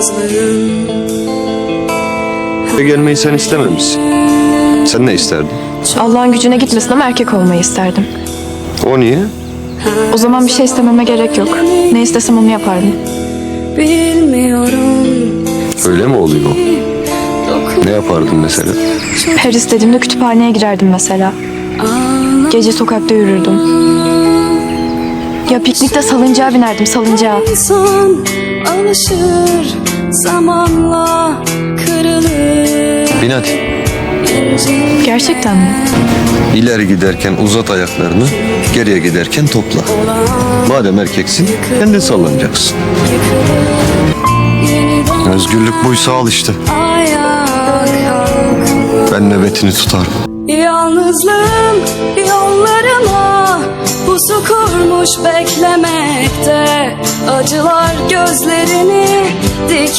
yalnızlığım Eve gelmeyi sen istememişsin. Sen ne isterdin? Allah'ın gücüne gitmesin ama erkek olmayı isterdim. O niye? O zaman bir şey istememe gerek yok. Ne istesem onu yapardım. Bilmiyorum Öyle mi oluyor? Ne yapardın mesela? Her istediğimde kütüphaneye girerdim mesela. Gece sokakta yürürdüm. Ya piknikte salıncağa binerdim salıncağa. Alışır zamanla kırılır Bin hadi. Gerçekten mi? İleri giderken uzat ayaklarını, geriye giderken topla. Madem erkeksin, kendin sallanacaksın. Özgürlük buysa al işte. Ben nöbetini tutarım. Yalnızlığım yollarıma pusu kurmuş beklemekte Acılar gözlerini dik